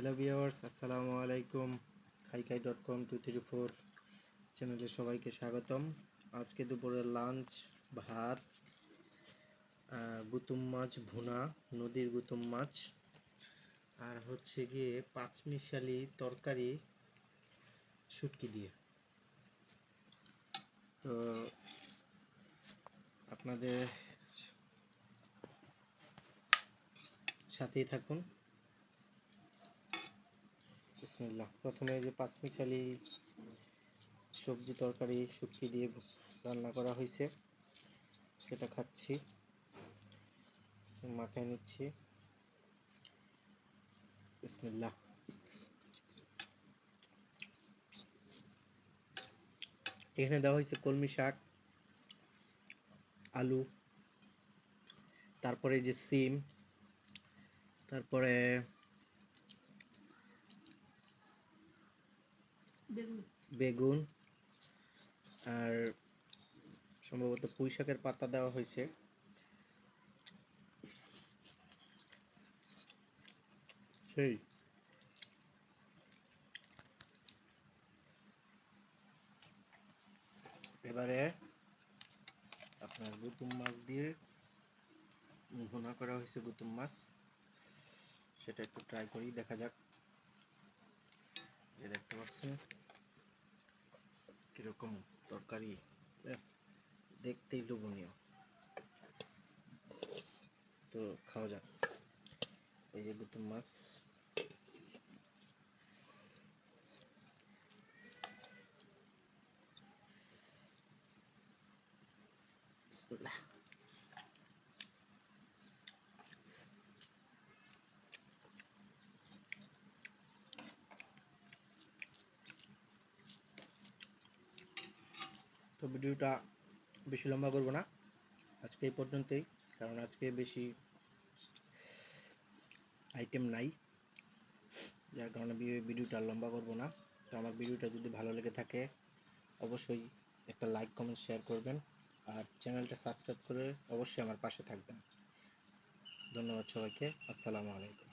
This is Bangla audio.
হ্যালো ভিউয়ার্স আসসালামু আলাইকুম Khaikhai dot com two three four চ্যানেলে সবাইকে স্বাগতম। আজকে দুপুরের লাঞ্চ ভাত গুতুম মাছ, ভুনা, নদীর গুতুম মাছ। আর হচ্ছে গিয়ে পাঁচমিশালি তরকারি শুটকি দিয়ে। তো আপনাদের সাথেই থাকুন। বিসমিল্লাহ প্রথমে যে পাঁচমিশালি সবজি তরকারি শুটকি দিয়ে রান্না করা হয়েছে, সেটা খাচ্ছি। মাখায় নিচ্ছি। বিসমিল্লাহ। এখানে দেওয়া হয়েছে কলমি শাক, আলু, তারপরে যে সিম, তারপরে বেগুন। আর সম্ভবত পুঁই শাকের পাতা দেওয়া হয়েছে। সেই। এবারে আপনার গুতুম মাছ দিয়ে ভুনা করা হয়েছে গুতুম মাছ। সেটা একটু ট্রাই করি দেখা যাক। দেখতে পাচ্ছেন। কীরকম তরকারি দেখতেই লোভনীয়। তো খাওয়া যাক। এই যে গুতুম মাছ। বিসমিল্লাহ। তো ভিডিওটা বেশি লম্বা করব না। আজকে এই পর্যন্তই, কারণ আজকে বেশি আইটেম নাই। যার কারণে ভিডিওটা লম্বা করব না। তো আমার ভিডিওটা যদি ভালো লেগে থাকে, অবশ্যই একটা লাইক কমেন্ট শেয়ার করবেন। আর চ্যানেলটা সাবস্ক্রাইব করে অবশ্যই আমার পাশে থাকবেন। ধন্যবাদ সবাইকে। আসসালামু আলাইকুম।